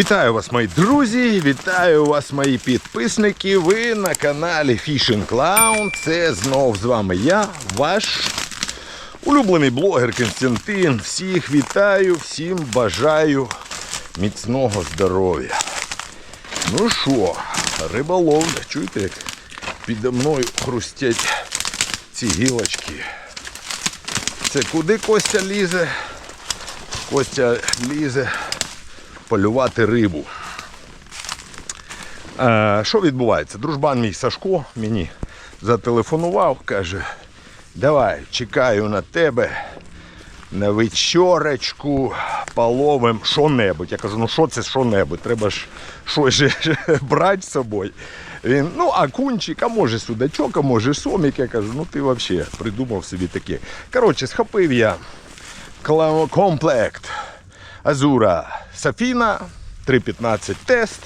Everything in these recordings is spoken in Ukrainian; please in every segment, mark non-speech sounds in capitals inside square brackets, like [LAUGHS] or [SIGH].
Вітаю вас, мої друзі! Вітаю вас, мої підписники. Ви на каналі Fishing Clown. Це знов з вами я, ваш улюблений блогер Константин. Всіх вітаю, всім бажаю міцного здоров'я. Ну що, риболовля, чуєте, як підо мною хрустять ці гілочки. Це куди Костя лізе? Костя лізе полювати рибу. Е, що відбувається? Дружбан мій Сашко мені зателефонував, каже, давай, чекаю на тебе на вечорочку половим що-небудь. Я кажу, ну що це що-небудь? Треба ж щось брати з собою. Він, ну, а кунчик, а може судачок, а може сомік. Я кажу, ну ти взагалі придумав собі таке. Коротше, схопив я комплект Азура Сафіна 315 тест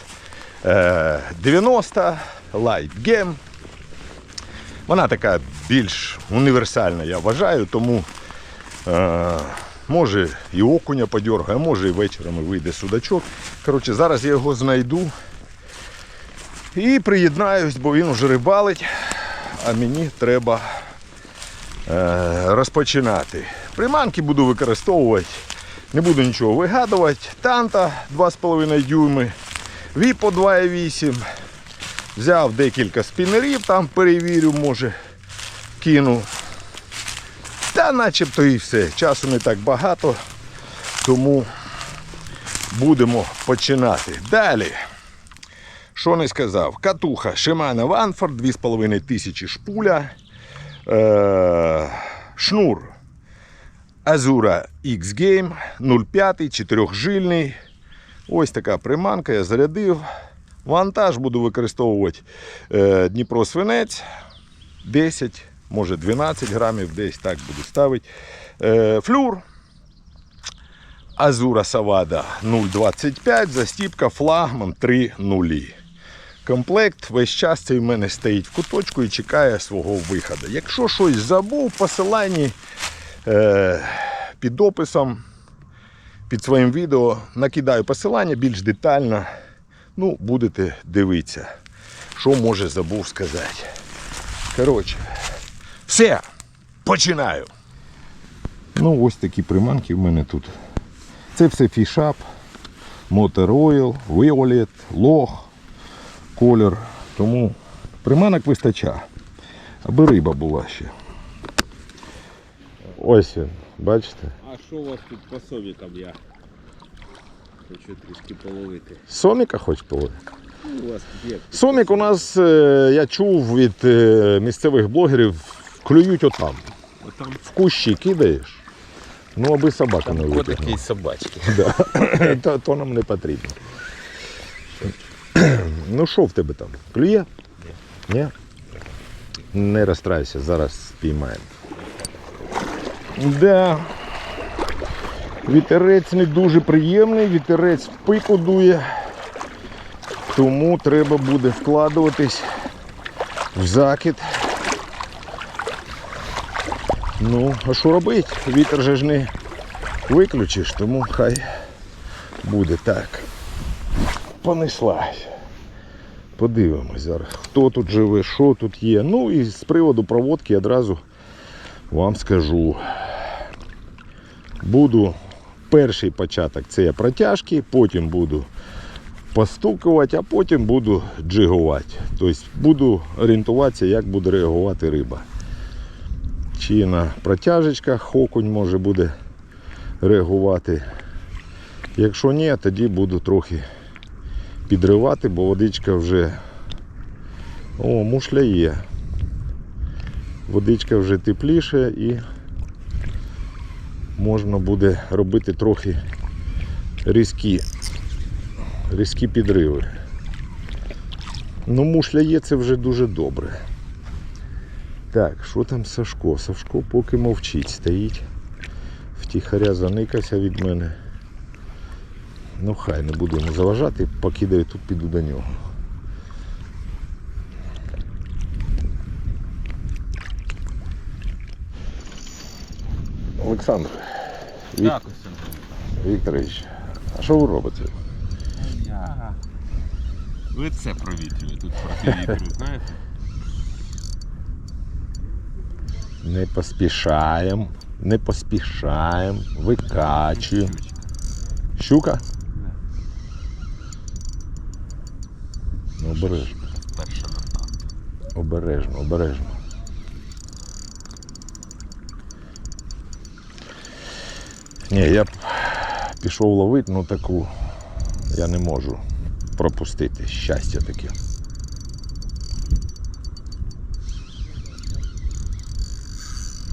е, 90 Light Game. Вона така більш універсальна, я вважаю, тому е, може і окуня подергає, може і вечором вийде судачок. Коротше, зараз я його знайду і приєднаюсь, бо він вже рибалить, а мені треба е, розпочинати. Приманки буду використовувати, не буду нічого вигадувати. Танта 2,5 дюйми, Віпо 2,8. Взяв декілька спінерів, там перевірю, може кину. Та начебто і все. Часу не так багато, тому будемо починати. Далі. Що не сказав? Катуха Shimano Ванфорд 2500 шпуля. Е, шнур Azura X Game 0,5, чотирьохжильний. Ось така приманка, я зарядив. Вантаж буду використовувати е, Дніпро свинець 10, може 12 грамів, десь так буду ставити. Е, флюр Азура Савада 0,25, застіпка флагман 3 нулі. Комплект весь час цей в мене стоїть в куточку і чекає свого виходу. Якщо щось забув, посиланні е, під описом, під своїм відео накидаю посилання більш детально. Ну, будете дивитися, що може забув сказати. Коротше, все, починаю. Ну, ось такі приманки в мене тут. Це все фішап, Motor Oil, Violet, лох, колір. Тому приманок вистачає. Аби риба була ще. Ось він, бачите? А що у вас тут по совікам я? Хочу трішки половити. Соміка хоч половити? Ну, у вас тут є. Сомік у нас, е, я чув від е, місцевих блогерів, клюють отам. Отам В кущі кидаєш, ну аби собака не витягнула. собачки. [LAUGHS] Да. то, то нам не потрібно. ну що в тебе там? Клює? Ні. Не розстраюйся, зараз спіймаємо. Да. Вітерець не дуже приємний, вітерець пику дує. Тому треба буде вкладуватись в закид. Ну, а що робити? Вітер же ж не виключиш, тому хай буде так. Понеслась. Подивимось зараз, хто тут живе, що тут є. Ну і з приводу проводки одразу вам скажу. Буду перший початок це протяжки, потім буду постукувати, а потім буду джигувати. Тобто буду орієнтуватися, як буде реагувати риба. Чи на протяжечках окунь може буде реагувати. Якщо ні, тоді буду трохи підривати, бо водичка вже... О, мушля є. Водичка вже тепліше і можна буде робити трохи різкі, різкі підриви. Ну, мушля є, це вже дуже добре. Так, що там Сашко? Сашко поки мовчить, стоїть. Втіхаря заникався від мене. Ну хай не буду йому заважати, покидаю тут, піду до нього. Олександр Вік... Дякую. Вікторович, а що ви робите? Ви це провітрює, тут проти вітру, [LAUGHS] знаєте? Не поспішаємо, не поспішаємо, викачуємо. Щука? Ну, обережно, Перша дота. обережно, обережно. Ні, я б пішов ловити, ну таку я не можу пропустити. Щастя таке.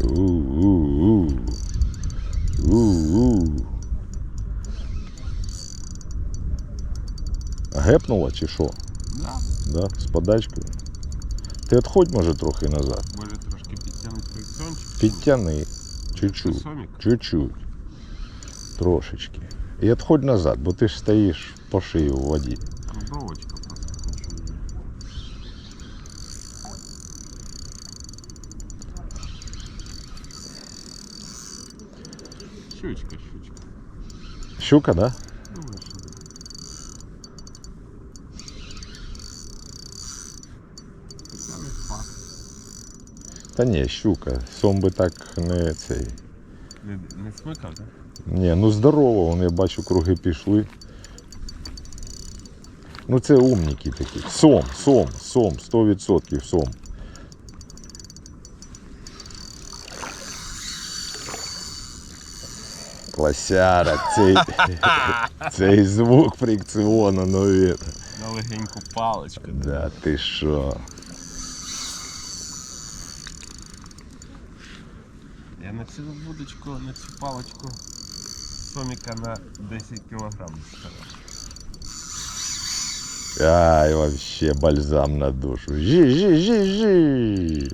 У-у-у. У-у. Гепнула чи що? Да. Да, з подачкою. Ти відходь, може, трохи назад. Може трошки підтягнути фрикціончик? Підтяни. Чуть-чуть. Чуть-чуть. Трошечки. І відходь назад, бо ти ж стоїш по шию в воді. Ну, бровочка просто. нічого не. Щучка, щучка. Щука, да? Думаю, що да. Хоча не факт. Та ні, щука. Сом би так не цей. Не, не смикав, так? Ні, ну здорово, вон, я бачу, круги пішли. Ну це умніки такі. Сом, сом, сом, 100% сом. Класяра, цей, [LAUGHS] цей звук фрикціону, ну він. На легеньку паличку. да. Да, ти що? Я на цю вудочку, на цю паличку соміка на 10 кілограм ставив. Ай, вообще бальзам на душу. Жи, жи, жи, жи.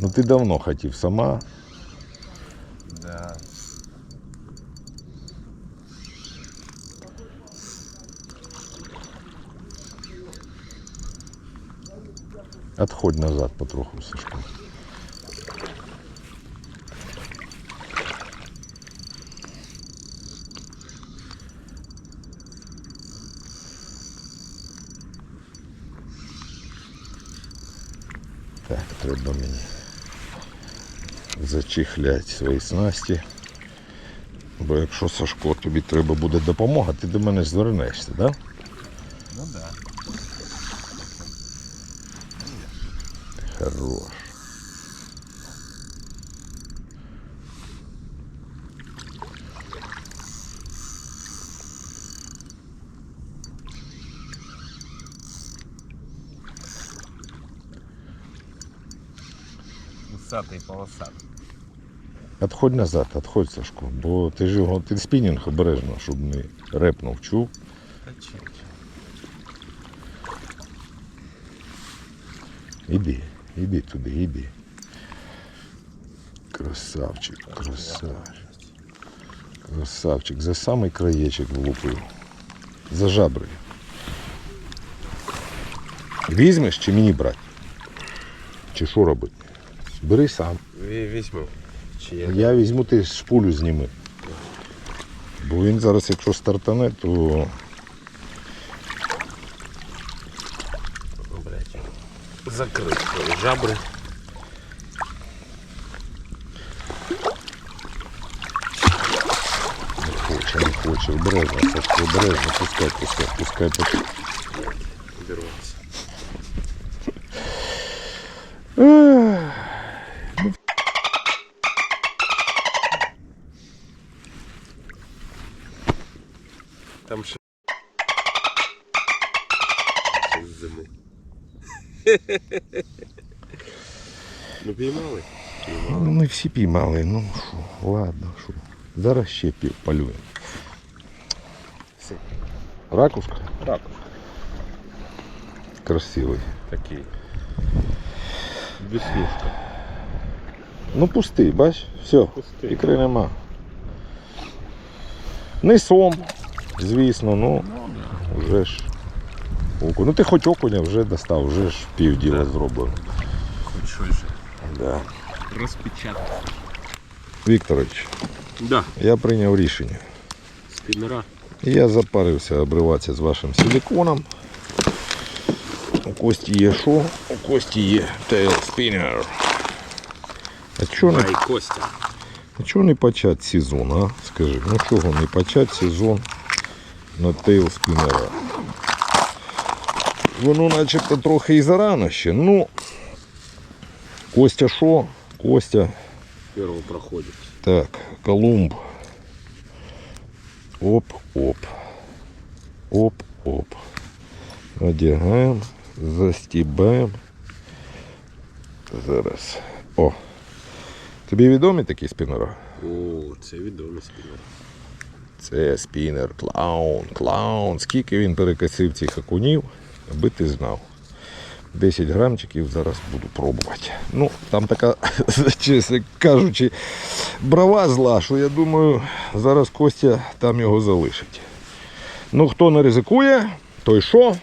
Ну ти давно хотів сама. Отходь назад потроху, Сашко. Так, треба мені зачехляти свої снасті. Бо якщо Сашко, тобі треба буде допомога, ти до мене звернешся, так? Да? Ну да. Хорош. Усатий полосатий. Отходь назад, отходь, Сашко, бо ти ж його, ти спінінг обережно, щоб не репнув, чув. Та. Іди, іди туди, іди. Красавчик, красавчик. Красавчик, за самий краєчок влупив. За жабри. Візьмеш чи мені брати? Чи що робити? Бери сам. Візьму. Чи я? Я візьму, ти шпулю зніми. Бо він зараз, якщо стартане, то. Закрив свої жабри. не хоче, не хоче. Обережно, обережно, пускай, пускай, пускай, пускай. Ну піймали? Піймали. Ну, не всі піймали, ну що, ладно, що. Зараз ще пів полюємо. Все. Ракушка Так. красивий. Такий. Веснушка. Ну пустий, бач, все, Пустий. ікри нема. Не сом, звісно, ну вже ж. Око. Ну ти хоч окуня вже достав, вже ж пів діла Да. зробив. Хоч щось же. Да. Розпечатався. Вікторович, Да. я прийняв рішення. Спіннера. Я запарився обриватися з вашим силиконом. У Кості є що? У Кості є Tail Spinner. А чого не, Ай, Костя. а чого не почати сезон, а? Скажи, ну чого не почати сезон на Tail Spinner? Воно начебто трохи і зарано ще. Ну, Костя що? Костя Первого проходит. Так, Колумб. Оп-оп. Оп-оп. Одягаємо, застібаємо. Зараз. О. Тобі відомі такі спінери? О, це відомий спіннер. Це спінер, клаун, клаун. Скільки він перекосив цих окунів, аби ти знав. 10 грамчиків зараз буду пробувати. Ну, там така, [LAUGHS] чесно кажучи, брава зла, що я думаю, зараз Костя там його залишить. Ну, хто не ризикує, той що?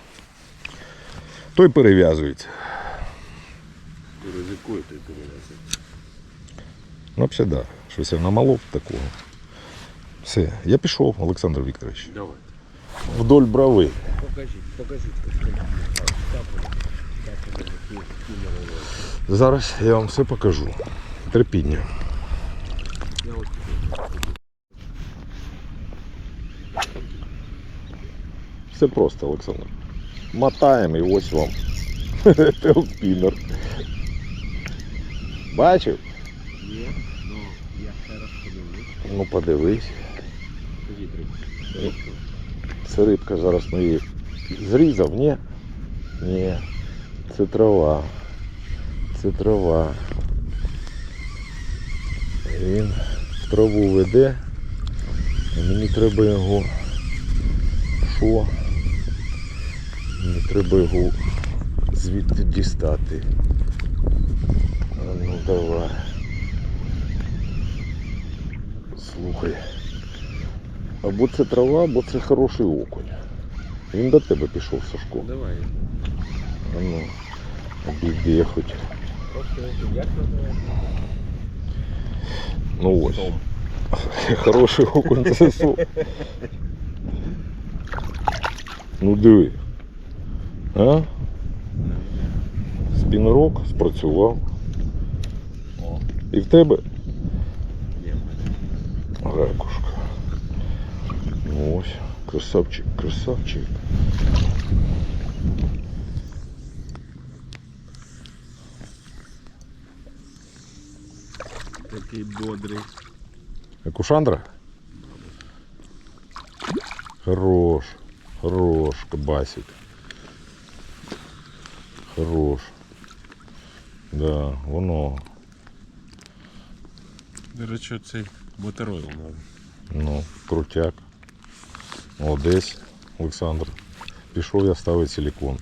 Той перев'язується. Ризикує, той перев'язує. Ну, взагалі, да. Щось я намалов такого. Все, я пішов, Олександр Вікторович. Давай. Вдоль брави. Покажіть, покажіть. Зараз я вам все покажу. Терпіння. Все просто, Олександр. Мотаємо і ось вам. Телпінер. Бачив? Є, ну я ще раз подивлюсь. Ну подивись. Це рибка зараз ми її зрізав, ні? Ні. Це трава. Це трава. Він в траву веде. Мені треба його. Що? Мені треба його звідти дістати. Ну давай. Слухай. Або це трава, або це хороший окунь. Він до тебе пішов, Сашко. Давай. А ну, обійди хоч. Просто? Ну ось. Хороший окунь це су. Ну диви. А? Спінрок спрацював. І в тебе ракушка. Ну ось. Красавчик, красавчик. Такий бодрий. У Хорош. Хорош, кабасик. Хорош. Да, воно. До речі, цей бутеройл. Ну, крутяк. Молодець, Олександр. Пішов я ставити силикон.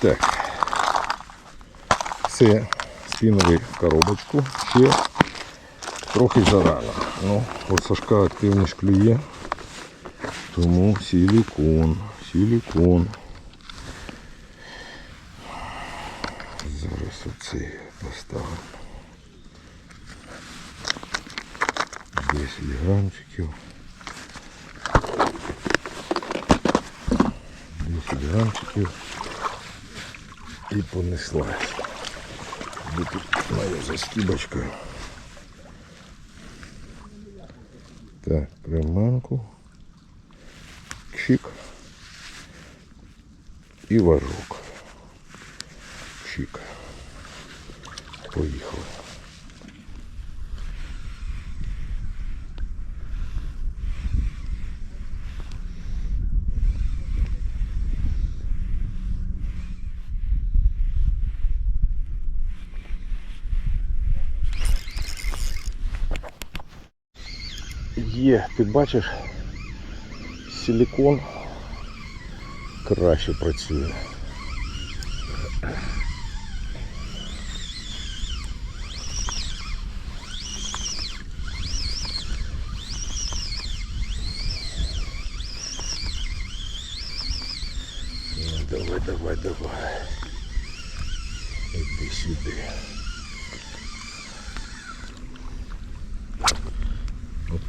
Так. Все, скинули в коробочку. Ще трохи зарано. Ну, от Сашка активність клює. Тому силикон, силикон. Зараз оцей поставимо. 10 грамчиків. І понеслась. Де тут моя застібочка. Так, приманку. Чик. І важок. Чик. Поїхали. Є, ти бачиш, силикон краще працює. Ну, давай, давай, давай. Іди сюди.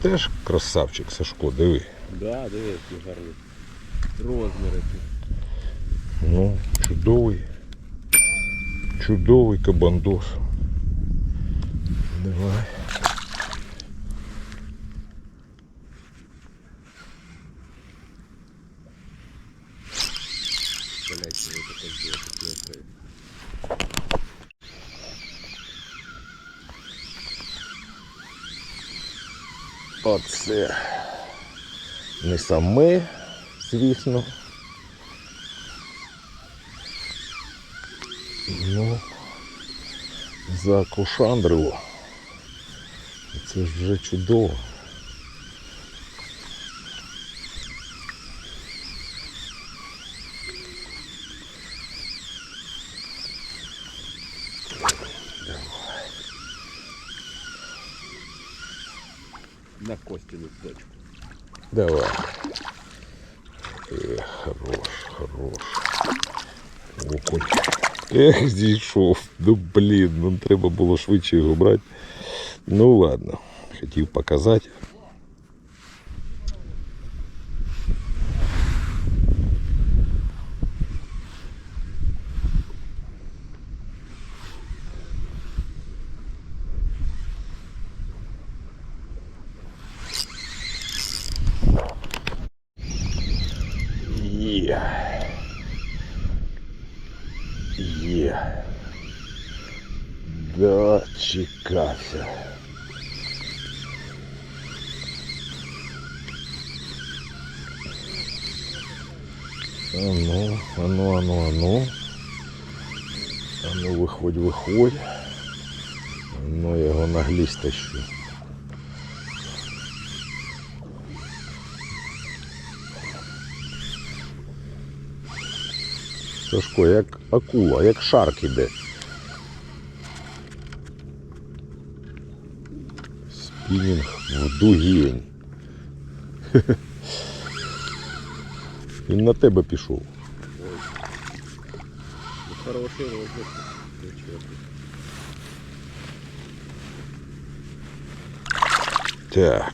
Теж красавчик, Сашко, диви. Да, диви, які гарні. Розміри. Ну, чудовий. Чудовий кабандос. Давай. Блять, ви таке діло тут не окремо. Оце. Не саме, звісно. Ну, за Кошандрило. Це ж вже чудово. Давай. Эх, хорош, хорош. Окунь. Ех, зійшов. Ну блін, ну треба було швидше його брати. Ну ладно, хотів показати. Є. Є. Дочекався. А ну, а ну, а ну, а ну. А ну, виходь, виходь. Ну, я його на гліс тащу. Сашко, як акула, як шарк іде. Спінінг в дугінь. [LAUGHS] Він на тебе пішов. Хороший. Нічого. Так.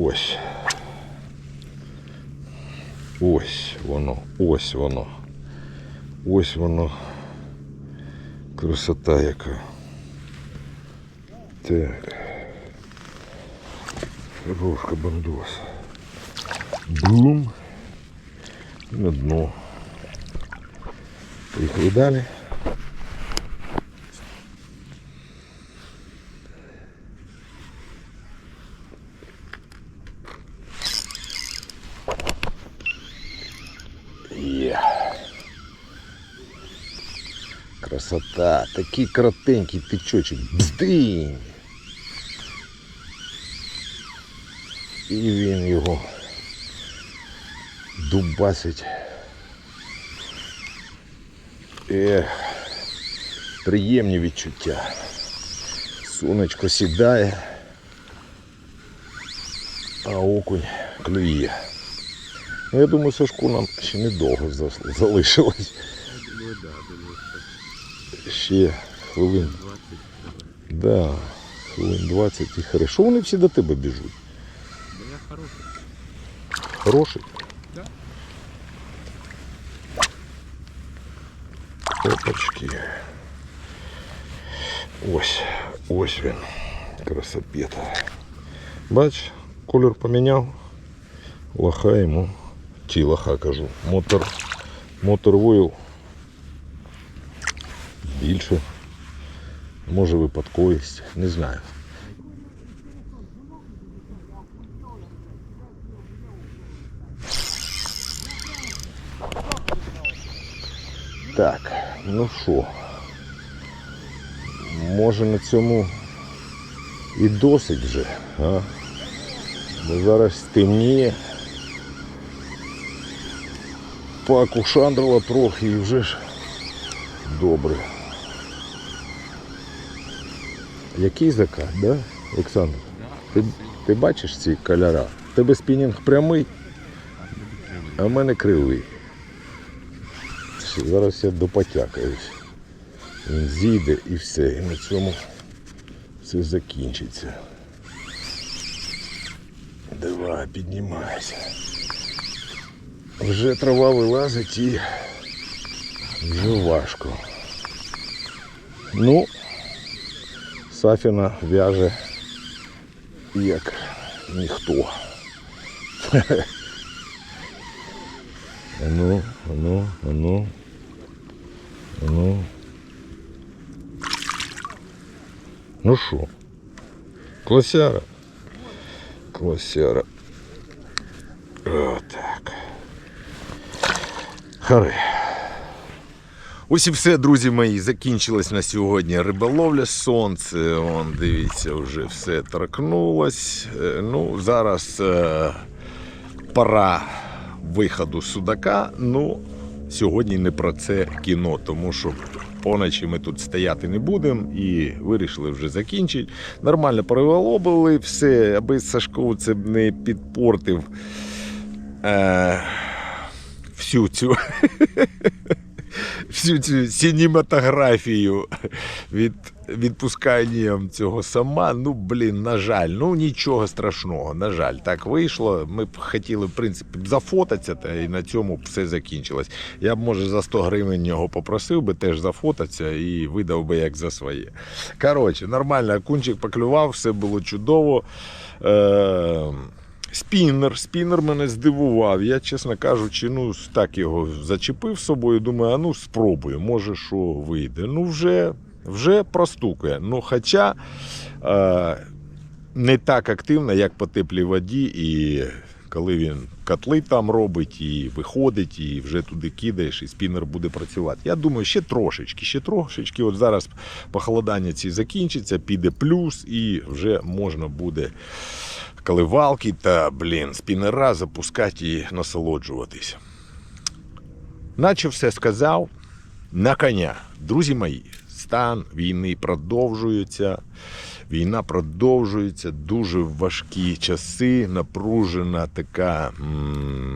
Ось. Ось воно, ось воно. Ось воно. Красота яка. Так. Рожка бандос. Бум. На дно. Поїхали далі. Є. Красота. Такий коротенький тичочок. Бздинь. І він його дубасить. Ех, приємні відчуття. Сонечко сідає, а окунь клює. Ну, я думаю, Сашку нам ще недовго залишилось. Ну да, думаю, що Ще хвилин. 20. Да, хвилин 20 і хорошо. Вони всі до тебе біжуть. Бо я хороший. Хороший? Да. Опачки. Ось, ось він. Красопета. Бач, колір поміняв. Лоха йому. Ті лоха кажу. Мотор. Мотор войл. Більше. Може випадковість. Не знаю. Так, ну що, може на цьому і досить вже, а? Бо зараз темніє. Покушандрило трохи і вже ж добре. Який закат, да, Олександр? Ти, ти бачиш ці кольора? В Тебе спінінг прямий, а в мене кривий. Зараз я допотякаюсь. Він зійде і все. І на цьому все закінчиться. давай, піднімайся. Вже трава вилазить і вже важко. Ну, Сафіна в'яже як ніхто. Ану, ану, ану, ану. Ну що? Класяра. Класяра. Отак. Хари. Ось і все, друзі мої. Закінчилась на сьогодні риболовля сонце. Вон, дивіться, вже все торкнулось. Е, Ну, зараз е, пора виходу судака. Ну, сьогодні не про це кіно, тому що поночі ми тут стояти не будемо і вирішили вже закінчити. Нормально переволобили все, аби Сашко це б не підпортив е, всю цю. [LAUGHS] Всю цю синематографію від відпусканням цього сама. Ну, блін, на жаль, ну нічого страшного. На жаль, так вийшло. Ми б хотіли, в принципі, зафотатися, та і на цьому все закінчилось. Я б, може, за 100 гривень його попросив би теж зафотатися і видав би як за своє. Коротше, нормально, окунчик поклював, все було чудово. Е- Спіннер, спіннер мене здивував. Я, чесно кажучи, ну так його зачепив собою. Думаю, а ну спробую, може, що вийде. Ну, вже, вже простукає. Ну, хоча е, не так активно, як по теплій воді, і коли він котли там робить, і виходить, і вже туди кидаєш, і спіннер буде працювати. Я думаю, ще трошечки, ще трошечки. От зараз похолодання ці закінчиться, піде плюс, і вже можна буде коливалки та, блін, спінера запускати і насолоджуватись. Наче все сказав. На коня. Друзі мої, стан війни продовжується. Війна продовжується, дуже важкі часи, напружена така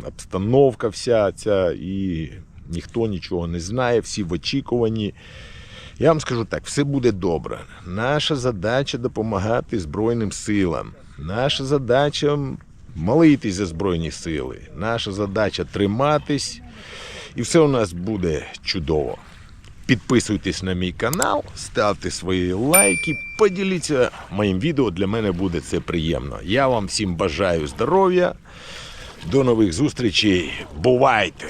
обстановка вся ця, і ніхто нічого не знає, всі в очікуванні. Я вам скажу так, все буде добре. Наша задача допомагати Збройним силам. Наша задача молитись за Збройні сили. Наша задача триматись. І все у нас буде чудово. Підписуйтесь на мій канал, ставте свої лайки, поділіться моїм відео. Для мене буде це приємно. Я вам всім бажаю здоров'я. До нових зустрічей. Бувайте!